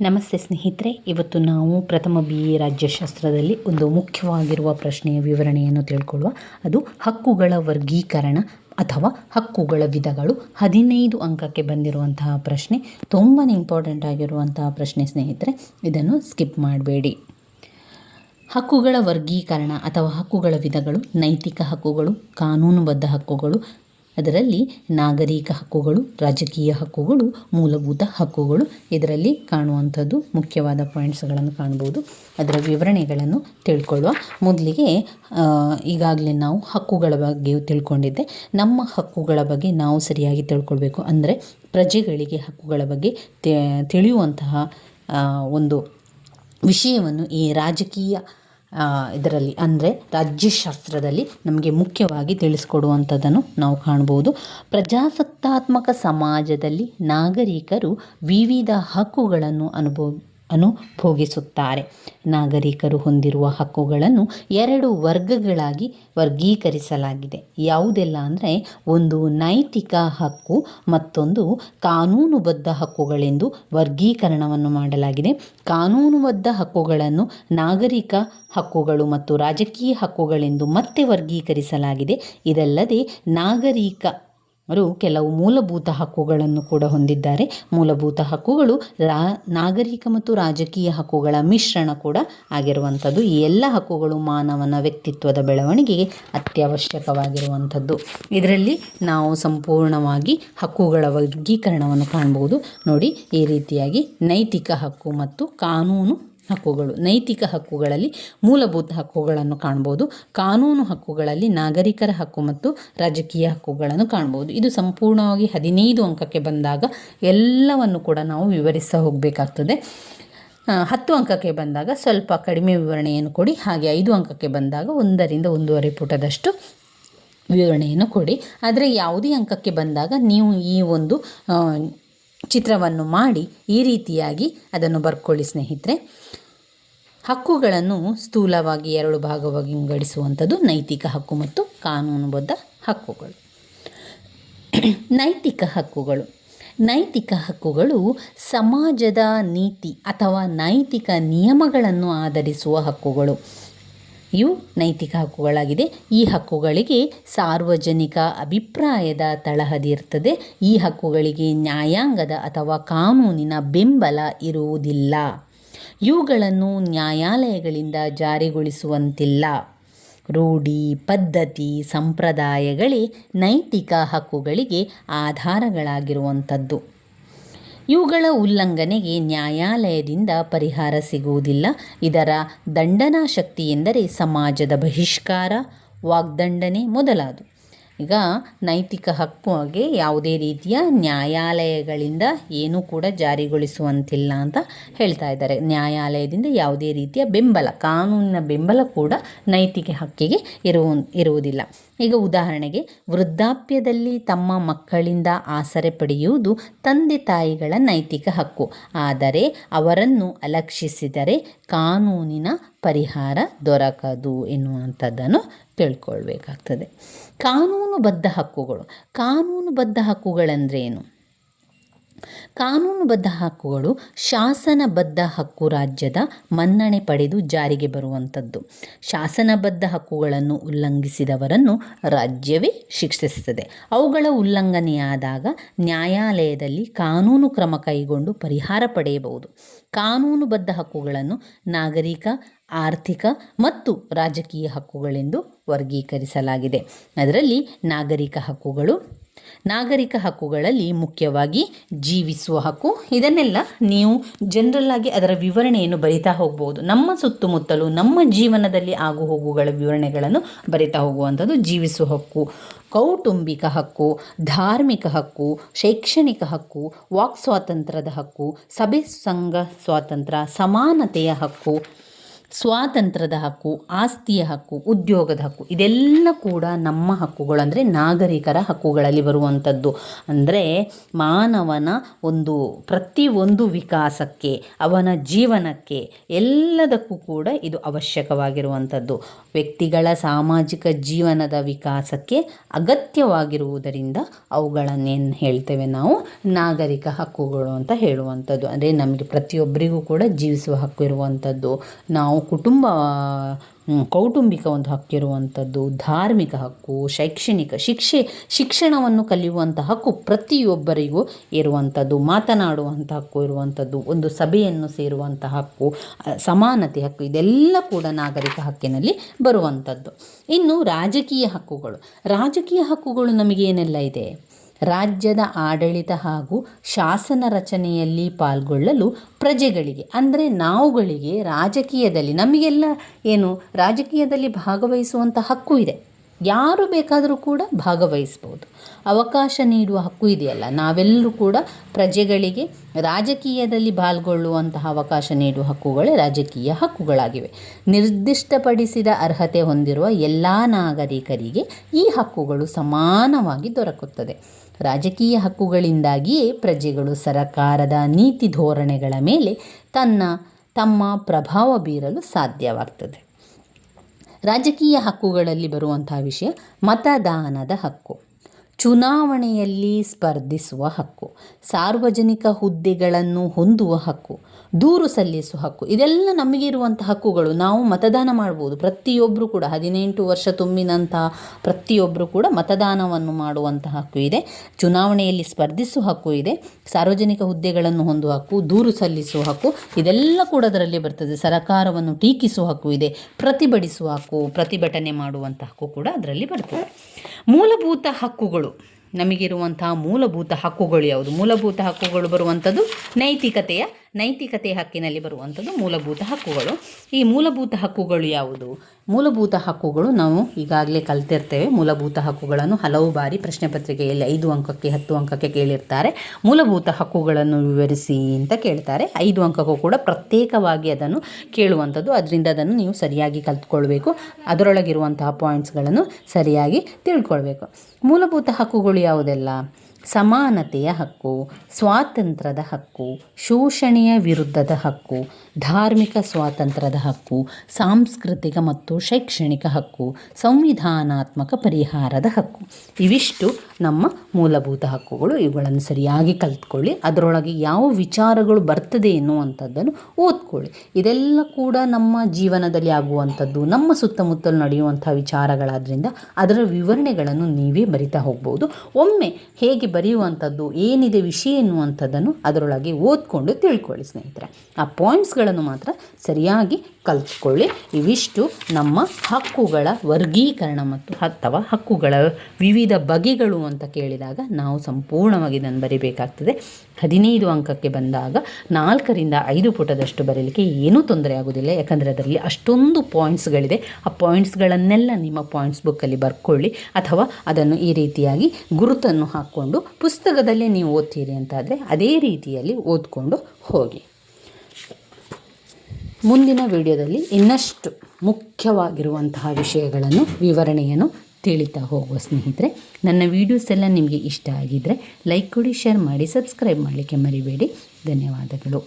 ನಮಸ್ತೆ ಸ್ನೇಹಿತರೆ, ಇವತ್ತು ನಾವು ಪ್ರಥಮ ಬಿ ಎ ರಾಜ್ಯಶಾಸ್ತ್ರದಲ್ಲಿ ಒಂದು ಮುಖ್ಯವಾಗಿರುವ ಪ್ರಶ್ನೆಯ ವಿವರಣೆಯನ್ನು ತಿಳ್ಕೊಳ್ಳುವ, ಅದು ಹಕ್ಕುಗಳ ವರ್ಗೀಕರಣ ಅಥವಾ ಹಕ್ಕುಗಳ ವಿಧಗಳು ಹದಿನೈದು ಅಂಕಕ್ಕೆ ಬಂದಿರುವಂತಹ ಪ್ರಶ್ನೆ, ತುಂಬಾ ಇಂಪಾರ್ಟೆಂಟ್ ಆಗಿರುವಂತಹ ಪ್ರಶ್ನೆ ಸ್ನೇಹಿತರೆ, ಇದನ್ನು ಸ್ಕಿಪ್ ಮಾಡಬೇಡಿ. ಹಕ್ಕುಗಳ ವರ್ಗೀಕರಣ ಅಥವಾ ಹಕ್ಕುಗಳ ವಿಧಗಳು ನೈತಿಕ ಹಕ್ಕುಗಳು, ಕಾನೂನುಬದ್ಧ ಹಕ್ಕುಗಳು ಅದರಲ್ಲಿ ನಾಗರಿಕ ಹಕ್ಕುಗಳು, ರಾಜಕೀಯ ಹಕ್ಕುಗಳು, ಮೂಲಭೂತ ಹಕ್ಕುಗಳು. ಇದರಲ್ಲಿ ಕಾಣುವಂಥದ್ದು ಮುಖ್ಯವಾದ ಪಾಯಿಂಟ್ಸ್ಗಳನ್ನು ಕಾಣ್ಬೋದು ಅದರ ವಿವರಣೆಗಳನ್ನು ತಿಳ್ಕೊಳ್ಳುವ ಮೊದಲಿಗೆ ಈಗಾಗಲೇ ನಾವು ಹಕ್ಕುಗಳ ಬಗ್ಗೆ ತಿಳ್ಕೊಂಡಿದ್ದೆ. ನಮ್ಮ ಹಕ್ಕುಗಳ ಬಗ್ಗೆ ನಾವು ಸರಿಯಾಗಿ ತಿಳ್ಕೊಳ್ಬೇಕು. ಅಂದರೆ ಪ್ರಜೆಗಳಿಗೆ ಹಕ್ಕುಗಳ ಬಗ್ಗೆ ತಿಳಿಯುವಂತಹ ಒಂದು ವಿಷಯವನ್ನು ಈ ರಾಜಕೀಯ ಇದರಲ್ಲಿ ಅಂದರೆ ರಾಜ್ಯಶಾಸ್ತ್ರದಲ್ಲಿ ನಮಗೆ ಮುಖ್ಯವಾಗಿ ತಿಳಿಸ್ಕೊಡುವಂಥದ್ದನ್ನು ನಾವು ಕಾಣ್ಬೋದು. ಪ್ರಜಾಸತ್ತಾತ್ಮಕ ಸಮಾಜದಲ್ಲಿ ನಾಗರಿಕರು ವಿವಿಧ ಹಕ್ಕುಗಳನ್ನು ಅನುಭವ ಅನುಭೋಗಿಸುತ್ತಾರೆ. ನಾಗರಿಕರು ಹೊಂದಿರುವ ಹಕ್ಕುಗಳನ್ನು ಎರಡು ವರ್ಗಗಳಾಗಿ ವರ್ಗೀಕರಿಸಲಾಗಿದೆ. ಯಾವುದೆಲ್ಲ ಅಂದರೆ, ಒಂದು ನೈತಿಕ ಹಕ್ಕು, ಮತ್ತೊಂದು ಕಾನೂನುಬದ್ಧ ಹಕ್ಕುಗಳೆಂದು ವರ್ಗೀಕರಣವನ್ನು ಮಾಡಲಾಗಿದೆ. ಕಾನೂನುಬದ್ಧ ಹಕ್ಕುಗಳನ್ನು ನಾಗರಿಕ ಹಕ್ಕುಗಳು ಮತ್ತು ರಾಜಕೀಯ ಹಕ್ಕುಗಳೆಂದು ಮತ್ತೆ ವರ್ಗೀಕರಿಸಲಾಗಿದೆ. ಇದಲ್ಲದೆ ನಾಗರಿಕ ಅವರು ಕೆಲವು ಮೂಲಭೂತ ಹಕ್ಕುಗಳನ್ನು ಕೂಡ ಹೊಂದಿದ್ದಾರೆ. ಮೂಲಭೂತ ಹಕ್ಕುಗಳು ರಾ, ನಾಗರಿಕ ಮತ್ತು ರಾಜಕೀಯ ಹಕ್ಕುಗಳ ಮಿಶ್ರಣ ಕೂಡ ಆಗಿರುವಂಥದ್ದು. ಈ ಎಲ್ಲ ಹಕ್ಕುಗಳು ಮಾನವನ ವ್ಯಕ್ತಿತ್ವದ ಬೆಳವಣಿಗೆಗೆ ಅತ್ಯವಶ್ಯಕವಾಗಿರುವಂಥದ್ದು. ಇದರಲ್ಲಿ ನಾವು ಸಂಪೂರ್ಣವಾಗಿ ಹಕ್ಕುಗಳ ವರ್ಗೀಕರಣವನ್ನು ಕಾಣ್ಬೋದು ನೋಡಿ, ಈ ರೀತಿಯಾಗಿ ನೈತಿಕ ಹಕ್ಕು ಮತ್ತು ಕಾನೂನು ಹಕ್ಕುಗಳು, ನೈತಿಕ ಹಕ್ಕುಗಳಲ್ಲಿ ಮೂಲಭೂತ ಹಕ್ಕುಗಳನ್ನು ಕಾಣ್ಬೋದು. ಕಾನೂನು ಹಕ್ಕುಗಳಲ್ಲಿ ನಾಗರಿಕರ ಹಕ್ಕು ಮತ್ತು ರಾಜಕೀಯ ಹಕ್ಕುಗಳನ್ನು ಕಾಣ್ಬೋದು. ಇದು ಸಂಪೂರ್ಣವಾಗಿ ಹದಿನೈದು ಅಂಕಕ್ಕೆ ಬಂದಾಗ ಎಲ್ಲವನ್ನು ಕೂಡ ನಾವು ವಿವರಿಸ್ತಾ ಹೋಗಬೇಕಾಗ್ತದೆ. ಹತ್ತು ಅಂಕಕ್ಕೆ ಬಂದಾಗ ಸ್ವಲ್ಪ ಕಡಿಮೆ ವಿವರಣೆಯನ್ನು ಕೊಡಿ. ಹಾಗೆ ಐದು ಅಂಕಕ್ಕೆ ಬಂದಾಗ ಒಂದರಿಂದ ಒಂದೂವರೆ ಪುಟದಷ್ಟು ವಿವರಣೆಯನ್ನು ಕೊಡಿ. ಆದರೆ ಯಾವುದೇ ಅಂಕಕ್ಕೆ ಬಂದಾಗ ನೀವು ಈ ಒಂದು ಚಿತ್ರವನ್ನು ಮಾಡಿ ಈ ರೀತಿಯಾಗಿ ಅದನ್ನು ಬರ್ಕೊಳ್ಳಿ, ಸ್ನೇಹಿತರೆ. ಹಕ್ಕುಗಳನ್ನು ಸ್ಥೂಲವಾಗಿ ಎರಡು ಭಾಗವಾಗಿ ವಿಂಗಡಿಸುವಂಥದ್ದು ನೈತಿಕ ಹಕ್ಕು ಮತ್ತು ಕಾನೂನುಬದ್ಧ ಹಕ್ಕುಗಳು. ನೈತಿಕ ಹಕ್ಕುಗಳು. ನೈತಿಕ ಹಕ್ಕುಗಳು ಸಮಾಜದ ನೀತಿ ಅಥವಾ ನೈತಿಕ ನಿಯಮಗಳನ್ನು ಆಧರಿಸುವ ಹಕ್ಕುಗಳು. ಇವು ನೈತಿಕ ಹಕ್ಕುಗಳಾಗಿದೆ. ಈ ಹಕ್ಕುಗಳಿಗೆ ಸಾರ್ವಜನಿಕ ಅಭಿಪ್ರಾಯದ ತಳಹದಿ ಇರ್ತದೆ. ಈ ಹಕ್ಕುಗಳಿಗೆ ನ್ಯಾಯಾಂಗದ ಅಥವಾ ಕಾನೂನಿನ ಬೆಂಬಲ ಇರುವುದಿಲ್ಲ. ಇವುಗಳನ್ನು ನ್ಯಾಯಾಲಯಗಳಿಂದ ಜಾರಿಗೊಳಿಸುವಂತಿಲ್ಲ. ರೂಢಿ ಪದ್ಧತಿ ಸಂಪ್ರದಾಯಗಳೇ ನೈತಿಕ ಹಕ್ಕುಗಳಿಗೆ ಆಧಾರಗಳಾಗಿರುವಂಥದ್ದು. ಇವುಗಳ ಉಲ್ಲಂಘನೆಗೆ ನ್ಯಾಯಾಲಯದಿಂದ ಪರಿಹಾರ ಸಿಗುವುದಿಲ್ಲ. ಇದರ ದಂಡನಾ ಶಕ್ತಿ ಎಂದರೆ ಸಮಾಜದ ಬಹಿಷ್ಕಾರ, ವಾಗ್ದಂಡನೆ ಮೊದಲಾದ. ಈಗ ನೈತಿಕ ಹಕ್ಕಿಗೆ ಯಾವುದೇ ರೀತಿಯ ನ್ಯಾಯಾಲಯಗಳಿಂದ ಏನೂ ಕೂಡ ಜಾರಿಗೊಳಿಸುವಂತಿಲ್ಲ ಅಂತ ಹೇಳ್ತಾ ಇದ್ದಾರೆ. ನ್ಯಾಯಾಲಯದಿಂದ ಯಾವುದೇ ರೀತಿಯ ಬೆಂಬಲ, ಕಾನೂನಿನ ಬೆಂಬಲ ಕೂಡ ನೈತಿಕ ಹಕ್ಕಿಗೆ ಇರುವ, ಇರುವುದಿಲ್ಲ. ಈಗ ಉದಾಹರಣೆಗೆ, ವೃದ್ಧಾಪ್ಯದಲ್ಲಿ ತಮ್ಮ ಮಕ್ಕಳಿಂದ ಆಸರೆ ಪಡೆಯುವುದು ತಂದೆ ತಾಯಿಗಳ ನೈತಿಕ ಹಕ್ಕು. ಆದರೆ ಅವರನ್ನು ಅಲಕ್ಷಿಸಿದರೆ ಕಾನೂನಿನ ಪರಿಹಾರ ದೊರಕದು ಎನ್ನುವಂಥದ್ದನ್ನು ತಿಳ್ಕೊಳ್ಬೇಕಾಗ್ತದೆ. ಕಾನೂನುಬದ್ಧ ಹಕ್ಕುಗಳು. ಕಾನೂನುಬದ್ಧ ಹಕ್ಕುಗಳಂದ್ರೇನು? ಕಾನೂನುಬದ್ಧ ಹಕ್ಕುಗಳು ಶಾಸನಬದ್ಧ ಹಕ್ಕು ರಾಜ್ಯದ ಮನ್ನಣೆ ಪಡೆದು ಜಾರಿಗೆ ಬರುವಂಥದ್ದು. ಶಾಸನಬದ್ಧ ಹಕ್ಕುಗಳನ್ನು ಉಲ್ಲಂಘಿಸಿದವರನ್ನು ರಾಜ್ಯವೇ ಶಿಕ್ಷಿಸುತ್ತದೆ. ಅವುಗಳ ಉಲ್ಲಂಘನೆಯಾದಾಗ ನ್ಯಾಯಾಲಯದಲ್ಲಿ ಕಾನೂನು ಕ್ರಮ ಕೈಗೊಂಡು ಪರಿಹಾರ ಪಡೆಯಬಹುದು. ಕಾನೂನುಬದ್ಧ ಹಕ್ಕುಗಳನ್ನು ನಾಗರಿಕ, ಆರ್ಥಿಕ ಮತ್ತು ರಾಜಕೀಯ ಹಕ್ಕುಗಳೆಂದು ವರ್ಗೀಕರಿಸಲಾಗಿದೆ. ಅದರಲ್ಲಿ ನಾಗರಿಕ ಹಕ್ಕುಗಳು ನಾಗರಿಕ ಹಕ್ಕುಗಳಲ್ಲಿ ಮುಖ್ಯವಾಗಿ ಜೀವಿಸುವ ಹಕ್ಕು. ಇದನ್ನೆಲ್ಲ ನೀವು ಜನರಲ್ ಆಗಿ ಅದರ ವಿವರಣೆಯನ್ನು ಬರಿತಾ ಹೋಗ್ಬೋದು. ನಮ್ಮ ಸುತ್ತಮುತ್ತಲು, ನಮ್ಮ ಜೀವನದಲ್ಲಿ ಆಗು ಹೋಗುಗಳ ವಿವರಣೆಗಳನ್ನು ಬರಿತಾ ಹೋಗುವಂಥದ್ದು ಜೀವಿಸುವ ಹಕ್ಕು. ಕೌಟುಂಬಿಕ ಹಕ್ಕು, ಧಾರ್ಮಿಕ ಹಕ್ಕು, ಶೈಕ್ಷಣಿಕ ಹಕ್ಕು, ವಾಕ್ ಸ್ವಾತಂತ್ರ್ಯದ ಹಕ್ಕು, ಸಭೆ ಸಂಘ ಸ್ವಾತಂತ್ರ್ಯ, ಸಮಾನತೆಯ ಹಕ್ಕು ಸ್ವಾತಂತ್ರ್ಯದ ಹಕ್ಕು, ಆಸ್ತಿಯ ಹಕ್ಕು, ಉದ್ಯೋಗದ ಹಕ್ಕು, ಇದೆಲ್ಲ ಕೂಡ ನಮ್ಮ ಹಕ್ಕುಗಳು ಅಂದರೆ ನಾಗರಿಕರ ಹಕ್ಕುಗಳಲ್ಲಿ ಬರುವಂಥದ್ದು. ಅಂದರೆ ಮಾನವನ ಒಂದು ಪ್ರತಿಯೊಂದು ವಿಕಾಸಕ್ಕೆ, ಅವನ ಜೀವನಕ್ಕೆ ಎಲ್ಲದಕ್ಕೂ ಕೂಡ ಇದು ಅವಶ್ಯಕವಾಗಿರುವಂಥದ್ದು. ವ್ಯಕ್ತಿಗಳ ಸಾಮಾಜಿಕ ಜೀವನದ ವಿಕಾಸಕ್ಕೆ ಅಗತ್ಯವಾಗಿರುವುದರಿಂದ ಅವುಗಳನ್ನೇನು ಹೇಳ್ತೇವೆ ನಾವು ನಾಗರಿಕ ಹಕ್ಕುಗಳು ಅಂತ ಹೇಳುವಂಥದ್ದು. ಅಂದರೆ ನಮಗೆ ಪ್ರತಿಯೊಬ್ಬರಿಗೂ ಕೂಡ ಜೀವಿಸುವ ಹಕ್ಕು ಇರುವಂಥದ್ದು. ನಾವು ಕುಟುಂಬ ಕೌಟುಂಬಿಕ ಒಂದು ಹಕ್ಕಿರುವಂಥದ್ದು ಧಾರ್ಮಿಕ ಹಕ್ಕು, ಶೈಕ್ಷಣಿಕ ಶಿಕ್ಷೆ, ಶಿಕ್ಷಣವನ್ನು ಕಲಿಯುವಂಥ ಹಕ್ಕು ಪ್ರತಿಯೊಬ್ಬರಿಗೂ ಇರುವಂಥದ್ದು, ಮಾತನಾಡುವಂಥ ಹಕ್ಕು ಇರುವಂಥದ್ದು, ಒಂದು ಸಭೆಯನ್ನು ಸೇರುವಂಥ ಹಕ್ಕು ಸಮಾನತೆ ಹಕ್ಕು, ಇದೆಲ್ಲ ಕೂಡ ನಾಗರಿಕ ಹಕ್ಕಿನಲ್ಲಿ ಬರುವಂಥದ್ದು. ಇನ್ನು ರಾಜಕೀಯ ಹಕ್ಕುಗಳು. ರಾಜಕೀಯ ಹಕ್ಕುಗಳು ನಮಗೇನೆಲ್ಲ ಇದೆ? ರಾಜ್ಯದ ಆಡಳಿತ ಹಾಗೂ ಶಾಸನ ರಚನೆಯಲ್ಲಿ ಪಾಲ್ಗೊಳ್ಳಲು ಪ್ರಜೆಗಳಿಗೆ, ಅಂದರೆ ನಾವುಗಳಿಗೆ ರಾಜಕೀಯದಲ್ಲಿ ನಮಗೆಲ್ಲ ಏನು ರಾಜಕೀಯದಲ್ಲಿ ಭಾಗವಹಿಸುವಂಥ ಹಕ್ಕು ಇದೆ. ಯಾರು ಬೇಕಾದರೂ ಕೂಡ ಭಾಗವಹಿಸ್ಬೋದು. ಅವಕಾಶ ನೀಡುವ ಹಕ್ಕು ಇದೆಯಲ್ಲ. ನಾವೆಲ್ಲರೂ ಕೂಡ ಪ್ರಜೆಗಳಿಗೆ ರಾಜಕೀಯದಲ್ಲಿ ಪಾಲ್ಗೊಳ್ಳುವಂತಹ ಅವಕಾಶ ನೀಡುವ ಹಕ್ಕುಗಳೇ ರಾಜಕೀಯ ಹಕ್ಕುಗಳಾಗಿವೆ. ನಿರ್ದಿಷ್ಟಪಡಿಸಿದ ಅರ್ಹತೆ ಹೊಂದಿರುವ ಎಲ್ಲ ನಾಗರಿಕರಿಗೆ ಈ ಹಕ್ಕುಗಳು ಸಮಾನವಾಗಿ ದೊರಕುತ್ತದೆ. ರಾಜಕೀಯ ಹಕ್ಕುಗಳಿಂದಾಗಿಯೇ ಪ್ರಜೆಗಳು ಸರಕಾರದ ನೀತಿ ಧೋರಣೆಗಳ ಮೇಲೆ ತನ್ನ ತಮ್ಮ ಪ್ರಭಾವ ಬೀರಲು ಸಾಧ್ಯವಾಗ್ತದೆ. ರಾಜಕೀಯ ಹಕ್ಕುಗಳಲ್ಲಿ ಬರುವಂತಹ ವಿಷಯ ಮತದಾನದ ಹಕ್ಕು. ಚುನಾವಣೆಯಲ್ಲಿ ಸ್ಪರ್ಧಿಸುವ ಹಕ್ಕು, ಸಾರ್ವಜನಿಕ ಹುದ್ದೆಗಳನ್ನು ಹೊಂದುವ ಹಕ್ಕು, ದೂರು ಸಲ್ಲಿಸುವ ಹಕ್ಕು, ಇದೆಲ್ಲ ನಮಗಿರುವಂಥ ಹಕ್ಕುಗಳು. ನಾವು ಮತದಾನ ಮಾಡ್ಬೋದು. ಪ್ರತಿಯೊಬ್ಬರು ಕೂಡ, ಹದಿನೆಂಟು ವರ್ಷ ತುಂಬಿನಂತಹ ಪ್ರತಿಯೊಬ್ಬರು ಕೂಡ ಮತದಾನವನ್ನು ಮಾಡುವಂಥ ಹಕ್ಕು ಇದೆ. ಚುನಾವಣೆಯಲ್ಲಿ ಸ್ಪರ್ಧಿಸುವ ಹಕ್ಕು ಇದೆ. ಸಾರ್ವಜನಿಕ ಹುದ್ದೆಗಳನ್ನು ಹೊಂದುವ ಹಕ್ಕು, ದೂರು ಸಲ್ಲಿಸುವ ಹಕ್ಕು, ಇದೆಲ್ಲ ಕೂಡ ಅದರಲ್ಲಿ ಬರ್ತದೆ. ಸರಕಾರವನ್ನು ಟೀಕಿಸುವ ಹಕ್ಕು ಇದೆ. ಪ್ರತಿಭಟಿಸುವ ಹಕ್ಕು, ಪ್ರತಿಭಟನೆ ಮಾಡುವಂಥ ಹಕ್ಕು ಕೂಡ ಅದರಲ್ಲಿ ಬರ್ತದೆ. ಮೂಲಭೂತ ಹಕ್ಕುಗಳು. ನಮಗಿರುವಂತಹ ಮೂಲಭೂತ ಹಕ್ಕುಗಳು ಯಾವುದು? ಮೂಲಭೂತ ಹಕ್ಕುಗಳು ಬರುವಂಥದ್ದು ನೈತಿಕತೆಯ ನೈತಿಕತೆಯ ಹಕ್ಕಿನಲ್ಲಿ ಬರುವಂಥದ್ದು ಮೂಲಭೂತ ಹಕ್ಕುಗಳು. ಈ ಮೂಲಭೂತ ಹಕ್ಕುಗಳು ಯಾವುದು? ಮೂಲಭೂತ ಹಕ್ಕುಗಳು ನಾವು ಈಗಾಗಲೇ ಕಲ್ತಿರ್ತೇವೆ. ಮೂಲಭೂತ ಹಕ್ಕುಗಳನ್ನು ಹಲವು ಬಾರಿ ಪ್ರಶ್ನೆ ಪತ್ರಿಕೆಯಲ್ಲಿ ಐದು ಅಂಕಕ್ಕೆ, ಹತ್ತು ಅಂಕಕ್ಕೆ ಕೇಳಿರ್ತಾರೆ. ಮೂಲಭೂತ ಹಕ್ಕುಗಳನ್ನು ವಿವರಿಸಿ ಅಂತ ಕೇಳ್ತಾರೆ. ಐದು ಅಂಕಕ್ಕೂ ಕೂಡ ಪ್ರತ್ಯೇಕವಾಗಿ ಅದನ್ನು ಕೇಳುವಂಥದ್ದು. ಅದರಿಂದ ಅದನ್ನು ನೀವು ಸರಿಯಾಗಿ ಕಲ್ತ್ಕೊಳ್ಬೇಕು. ಅದರೊಳಗಿರುವಂತಹ ಪಾಯಿಂಟ್ಸ್ಗಳನ್ನು ಸರಿಯಾಗಿ ತಿಳ್ಕೊಳ್ಬೇಕು. ಮೂಲಭೂತ ಹಕ್ಕುಗಳು ಯಾವುದೆಲ್ಲ? ಸಮಾನತೆಯ ಹಕ್ಕು, ಸ್ವಾತಂತ್ರ್ಯದ ಹಕ್ಕು, ಶೋಷಣೆಯ ವಿರುದ್ಧದ ಹಕ್ಕು, ಧಾರ್ಮಿಕ ಸ್ವಾತಂತ್ರ್ಯದ ಹಕ್ಕು, ಸಾಂಸ್ಕೃತಿಕ ಮತ್ತು ಶೈಕ್ಷಣಿಕ ಹಕ್ಕು, ಸಂವಿಧಾನಾತ್ಮಕ ಪರಿಹಾರದ ಹಕ್ಕು. ಇವಿಷ್ಟು ನಮ್ಮ ಮೂಲಭೂತ ಹಕ್ಕುಗಳು. ಇವುಗಳನ್ನು ಸರಿಯಾಗಿ ಕಲ್ತ್ಕೊಳ್ಳಿ. ಅದರೊಳಗೆ ಯಾವ ವಿಚಾರಗಳು ಬರ್ತದೆ ಎನ್ನುವಂಥದ್ದನ್ನು ಓದ್ಕೊಳ್ಳಿ. ಇದೆಲ್ಲ ಕೂಡ ನಮ್ಮ ಜೀವನದಲ್ಲಿ ಆಗುವಂಥದ್ದು, ನಮ್ಮ ಸುತ್ತಮುತ್ತಲು ನಡೆಯುವಂಥ ವಿಚಾರಗಳಾದ್ರಿಂದ ಅದರ ವಿವರಣೆಗಳನ್ನು ನೀವೇ ಬರಿತಾ ಹೋಗ್ಬೋದು. ಒಮ್ಮೆ ಹೇಗೆ ಬರೆಯುವಂಥದ್ದು ಏನಿದೆ ವಿಷಯ ಎನ್ನುವಂಥದ್ದನ್ನು ಅದರೊಳಗೆ ಓದ್ಕೊಂಡು ತಿಳ್ಕೊಳ್ಳಿ ಸ್ನೇಹಿತರೆ. ಆ ಪಾಯಿಂಟ್ಸ್ಗಳನ್ನು ಮಾತ್ರ ಸರಿಯಾಗಿ ಕಲ್ತ್ಕೊಳ್ಳಿ. ಇವಿಷ್ಟು ನಮ್ಮ ಹಕ್ಕುಗಳ ವರ್ಗೀಕರಣ ಮತ್ತು ಅಥವಾ ಹಕ್ಕುಗಳ ವಿವಿಧ ಬಗೆಗಳು ಅಂತ ಕೇಳಿದಾಗ ನಾವು ಸಂಪೂರ್ಣವಾಗಿ ಇದನ್ನು ಬರಿಬೇಕಾಗ್ತದೆ. ಹದಿನೈದು ಅಂಕಕ್ಕೆ ಬಂದಾಗ ನಾಲ್ಕರಿಂದ ಐದು ಪುಟದಷ್ಟು ಬರೀಲಿಕ್ಕೆ ಏನೂ ತೊಂದರೆ ಆಗೋದಿಲ್ಲ ಯಾಕಂದರೆ ಅದರಲ್ಲಿ ಅಷ್ಟೊಂದು ಪಾಯಿಂಟ್ಸ್ಗಳಿದೆ. ಆ ಪಾಯಿಂಟ್ಸ್ಗಳನ್ನೆಲ್ಲ ನಿಮ್ಮ ಪಾಯಿಂಟ್ಸ್ ಬುಕ್ಕಲ್ಲಿ ಬರ್ಕೊಳ್ಳಿ. ಅಥವಾ ಅದನ್ನು ಈ ರೀತಿಯಾಗಿ ಗುರುತನ್ನು ಹಾಕ್ಕೊಂಡು ಪುಸ್ತಕದಲ್ಲೇ ನೀವು ಓದ್ತೀರಿ ಅಂತಾದರೆ ಅದೇ ರೀತಿಯಲ್ಲಿ ಓದ್ಕೊಂಡು ಹೋಗಿ. ಮುಂದಿನ ವಿಡಿಯೋದಲ್ಲಿ ಇನ್ನಷ್ಟು ಮುಖ್ಯವಾಗಿರುವಂತಹ ವಿಷಯಗಳನ್ನು, ವಿವರಣೆಯನ್ನು ತಿಳಿತಾ ಹೋಗುವ ಸ್ನೇಹಿತರೆ, ನನ್ನ ವೀಡಿಯೋಸ್ ಎಲ್ಲ ನಿಮಗೆ ಇಷ್ಟ ಆಗಿದ್ದರೆ ಲೈಕ್ ಕೊಡಿ ಶೇರ್ ಮಾಡಿ ಸಬ್ಸ್ಕ್ರೈಬ್ ಮಾಡಲಿಕ್ಕೆ ಮರಿಬೇಡಿ. ಧನ್ಯವಾದಗಳು.